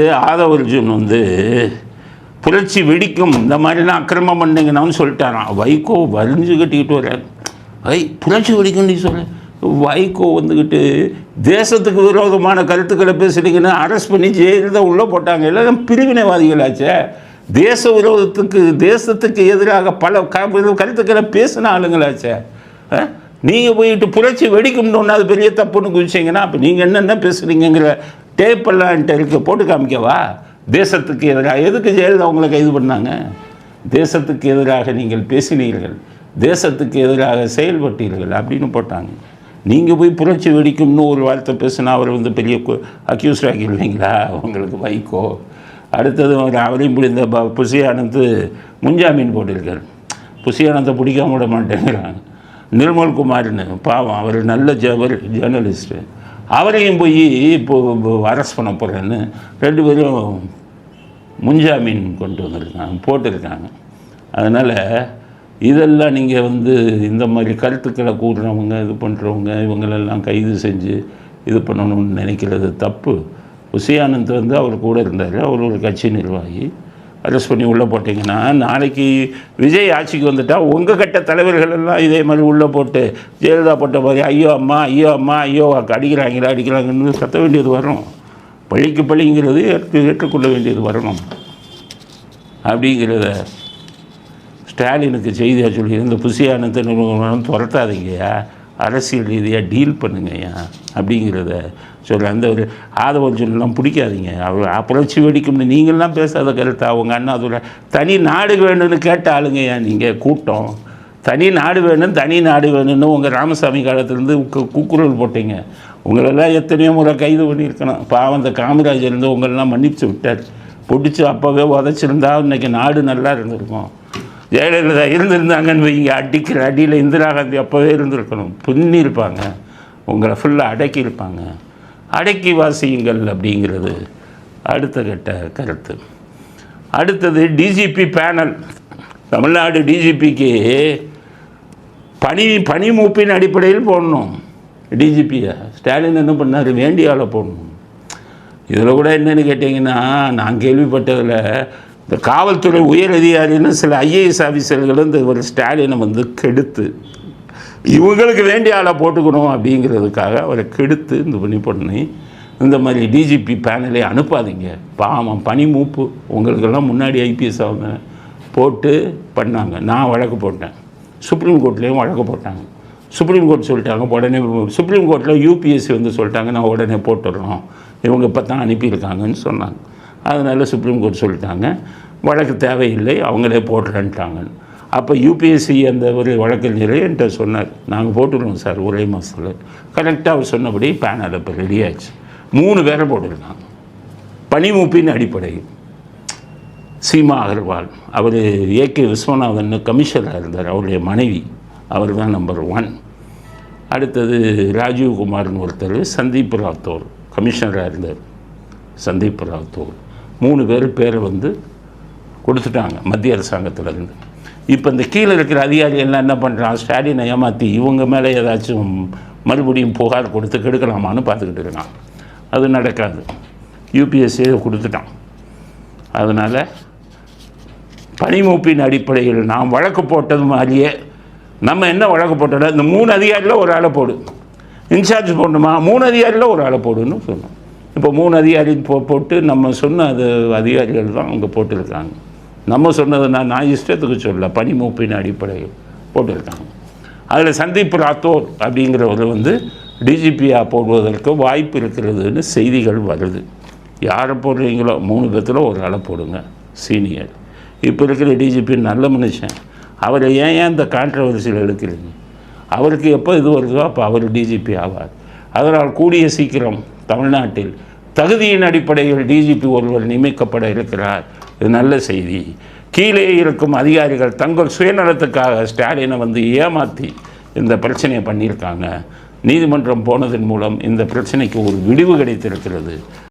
ஆதவர்ஜுன் வந்து புரட்சி வெடிக்கும் இந்த மாதிரிலாம் அக்கிரமம் பண்ணீங்கன்னு சொல்லிட்டாராம். வைகோ வரிஞ்சு கட்டிக்கிட்டு வர்றாரு. ஐ புரட்சி வெடிக்கும்னு சொல்ல வைகோ வந்துக்கிட்டு தேசத்துக்கு விரோதமான கருத்துக்களை பேசுறீங்கன்னு அரெஸ்ட் பண்ணி ஜெயிலில் தான் உள்ளே போட்டாங்க. எல்லாம் பிரிவினைவாதிகளாச்சே. தேச விரோதத்துக்கு தேசத்துக்கு எதிராக பல க கருத்துக்களை பேசின ஆளுங்களாச்சே. நீங்கள் போயிட்டு புரட்சி வெடிக்கும்னு அது பெரிய தப்புன்னு குதிச்சிங்கன்னா அப்போ நீங்கள் என்னென்ன பேசுகிறீங்கிற டேப்பெல்லாம் என்கிட்ட இருக்கு போட்டு காமிக்கவா? தேசத்துக்கு எதிராக எதுக்கு ஜெயலலிதா உங்களை கைது பண்ணாங்க? தேசத்துக்கு எதிராக நீங்கள் பேசினீர்கள். தேசத்துக்கு எதிராக செயல்பட்டீர்கள் அப்படின்னு போட்டாங்க. நீங்கள் போய் புரட்சி வெடிக்கும்னு ஒரு வார்த்தை பேசினா அவர் வந்து பெரிய அக்யூஸ்ட் ஆக்கிடுவீங்களா உங்களுக்கு வைகோ. அடுத்தது அவர் அவரையும் பிடிந்த ப புசி ஆனந்த் முன்ஜாமீன் போட்டிருக்கார். புசி ஆனந்தை பிடிக்காம விட மாட்டேங்கிறாங்க. நிர்மல்குமார்னு பாவம் அவர் நல்ல ஜவர் ஜேர்னலிஸ்ட்டு. அவரையும் போய் இப்போ அரெஸ்ட் பண்ண போகிறேன்னு ரெண்டு பேரும் முன்ஜாமீன் கொண்டு வந்திருக்காங்க போட்டிருக்காங்க. அதனால் இதெல்லாம் நீங்கள் வந்து இந்த மாதிரி கருத்துக்களை கூடுறவங்க இது பண்ணுறவங்க இவங்களெல்லாம் கைது செஞ்சு இது பண்ணணும்னு நினைக்கிறது தப்பு. உசியானந்த் வந்து அவர் கூட இருந்தார் அவர் ஒரு கட்சி நிர்வாகி. அரெஸ்ட் பண்ணி உள்ளே போட்டிங்கன்னா நாளைக்கு விஜய் ஆட்சிக்கு வந்துட்டால் உங்கள் கட்ட தலைவர்கள் எல்லாம் இதே மாதிரி உள்ளே போட்டு ஜெயலலிதா போட்ட மாதிரி ஐயோ அம்மா ஐயோ அம்மா ஐயோ அடிக்கிறாங்களா அடிக்கிறாங்கன்னு கத்த வேண்டியது வரும். பழிக்கு பழிங்கிறது ஏற்றுக்கொள்ள வேண்டியது வரணும். அப்படிங்கிறத ஸ்டாலினுக்கு செய்தியாக சொல்லி இந்த புசியானத்தை நிறுவனம் துரத்தாதீங்கய்யா. அரசியல் ரீதியாக டீல் பண்ணுங்கய்யா அப்படிங்கிறத சொல்ல அந்த ஒரு ஆதவர்ஜுனெலாம் பிடிக்காதீங்க. அவர் புரட்சி வெடிக்கும்னு நீங்கள்லாம் பேசாத கருத்து? அவங்க அண்ணா அதோட தனி நாடு வேணும்னு கேட்ட ஆளுங்கய்யா நீங்கள் கூட்டம். தனி நாடு வேணும் தனி நாடு வேணும்னு உங்கள் ராமசாமி காலத்துலேருந்து கூக்குரல் போட்டீங்க. உங்களெல்லாம் எத்தனையோ முறை கைது பண்ணியிருக்கணும். பாவம் அந்த காமராஜர் இருந்து உங்களெல்லாம் மன்னிச்சு விட்டார். பிடிச்சி அப்போவே உதச்சிருந்தா இன்றைக்கி நாடு நல்லா இருந்திருக்கும். ஜெயலலிதா இருந்திருந்தாங்கன்னு வைங்க அடிக்கிற அடியில் இந்திரா காந்தி அப்போவே இருந்திருக்கணும். புண்ணியிருப்பாங்க. உங்களை ஃபுல்லாக அடக்கியிருப்பாங்க அடக்கி வாசியுங்கள் அப்படிங்கிறது அடுத்த கட்ட கருத்து. அடுத்தது டிஜிபி பேனல் தமிழ்நாடு டிஜிபிக்கு பனி பனிமூப்பின் அடிப்படையில் போடணும். டிஜிபியை ஸ்டாலின் என்ன பண்ணார்? வேண்டியாவில் போடணும். இதில் கூட என்னென்னு கேட்டிங்கன்னா நான் கேள்விப்பட்டதில் இந்த காவல்துறை உயர் அதிகாரின்னு சில ஐஏஎஸ் ஆஃபீஸர்களும் இந்த ஒரு ஸ்டாலினை வந்து கெடுத்து இவங்களுக்கு வேண்டிய ஆளை போட்டுக்கணும் அப்படிங்கிறதுக்காக அவரை கெடுத்து இந்த பண்ணி பண்ணி இந்த மாதிரி டிஜிபி பேனலை அனுப்பாதீங்க. பாவம் பனி மூப்பு உங்களுக்கெல்லாம் முன்னாடி ஐபிஎஸ் அவங்க போட்டு பண்ணாங்க. நான் வழக்கு போட்டேன். சுப்ரீம் கோர்ட்லேயும் வழக்கு போட்டாங்க. சுப்ரீம் கோர்ட் சொல்லிட்டாங்க உடனே சுப்ரீம் கோர்ட்டில் யூபிஎஸ்சி வந்து சொல்லிட்டாங்க நான் உடனே போட்டுடுறோம் இவங்க இப்போ தான் அனுப்பியிருக்காங்கன்னு சொன்னாங்க. அதனால் சுப்ரீம் கோர்ட் சொல்லிட்டாங்க. வழக்கு தேவையில்லை அவங்களே போட்டுறேன்ட்டாங்கன்னு அப்போ யூபிஎஸ்சி அந்த ஒரு வழக்கறிஞரே என்கிட்ட சொன்னார். நாங்கள் போட்டுருவோம் சார் ஒரே மாதத்தில் கரெக்டாக அவர் சொன்னபடி பேனல் இப்போ ரெடி ஆயிடுச்சு மூணு பேரை போட்டிருக்காங்க. பனிமூப்பின் அடிப்படையில். சீமா அகர்வால். அவர் ஏகே விஸ்வநாதன் கமிஷனராக இருந்தார். அவருடைய மனைவி. அவர் தான் நம்பர் ஒன் அடுத்தது ராஜீவ்குமார்னு ஒருத்தர் சந்தீப் ராத்தோர் கமிஷனராக இருந்தார். சந்தீப் ராத்தோர். மூணு பேர் பேரை வந்து கொடுத்துட்டாங்க மத்திய அரசாங்கத்திலேருந்து. இப்போ இந்த கீழே இருக்கிற அதிகாரி எல்லாம் என்ன பண்ணுறான் ஸ்டாலினை ஏமாற்றி இவங்க மேலே ஏதாச்சும் மறுபடியும் புகார் கொடுத்து கெடுக்கலாமான்னு பார்த்துக்கிட்டு இருக்கான் அது நடக்காது. யூபிஎஸ்சியை கொடுத்துட்டான். அதனால் பனிமூப்பின் அடிப்படையில் நாம் வழக்கு போட்டது மாதிரியே நம்ம என்ன வழக்கு போட்டோம்னா இந்த மூணு அதிகாரியில் ஒரு ஆளை போடு. இன்சார்ஜ் போடணுமா? மூணு அதிகாரியில் ஒரு ஆளை போடுன்னு சொன்னோம். இப்போ மூணு அதிகாரி போ போட்டு நம்ம சொன்ன அது அதிகாரிகள் தான் அவங்க போட்டிருக்காங்க. நம்ம சொன்னது நான் நான் இஷ்டத்துக்கு சொல்ல பனிமூப்பின் அடிப்படையில் போட்டிருக்காங்க. அதில் சந்தீப் ராத்தோர் அப்படிங்கிறவர் வந்து டிஜிபியாக போடுவதற்கு வாய்ப்பு இருக்கிறதுன்னு செய்திகள் வருது. யாரை போடுறீங்களோ மூணு பேர்த்தில் ஒரு ஆளை போடுங்க சீனியர். இப்போ இருக்கிற டிஜிபி நல்ல மனுஷன். அவரை ஏன் ஏன் இந்த கான்ட்ரவர்சியில் எடுக்கிறீங்க? அவருக்கு எப்போ இது வருதோ அப்போ அவர் டிஜிபி ஆவார். அதனால் கூடிய சீக்கிரம் தமிழ்நாட்டில் தகுதியின் அடிப்படையில் டிஜிபி ஒருவர் நியமிக்கப்பட இருக்கிறார். இது நல்ல செய்தி. கீழே இருக்கும் அதிகாரிகள் தங்கள் சுயநலத்துக்காக ஸ்டாலினை வந்து ஏமாற்றி இந்த பிரச்சனையை பண்ணியிருக்காங்க. நீதிமன்றம் போனதன் மூலம் இந்த பிரச்சனைக்கு ஒரு விடிவு கிடைத்திருக்கிறது.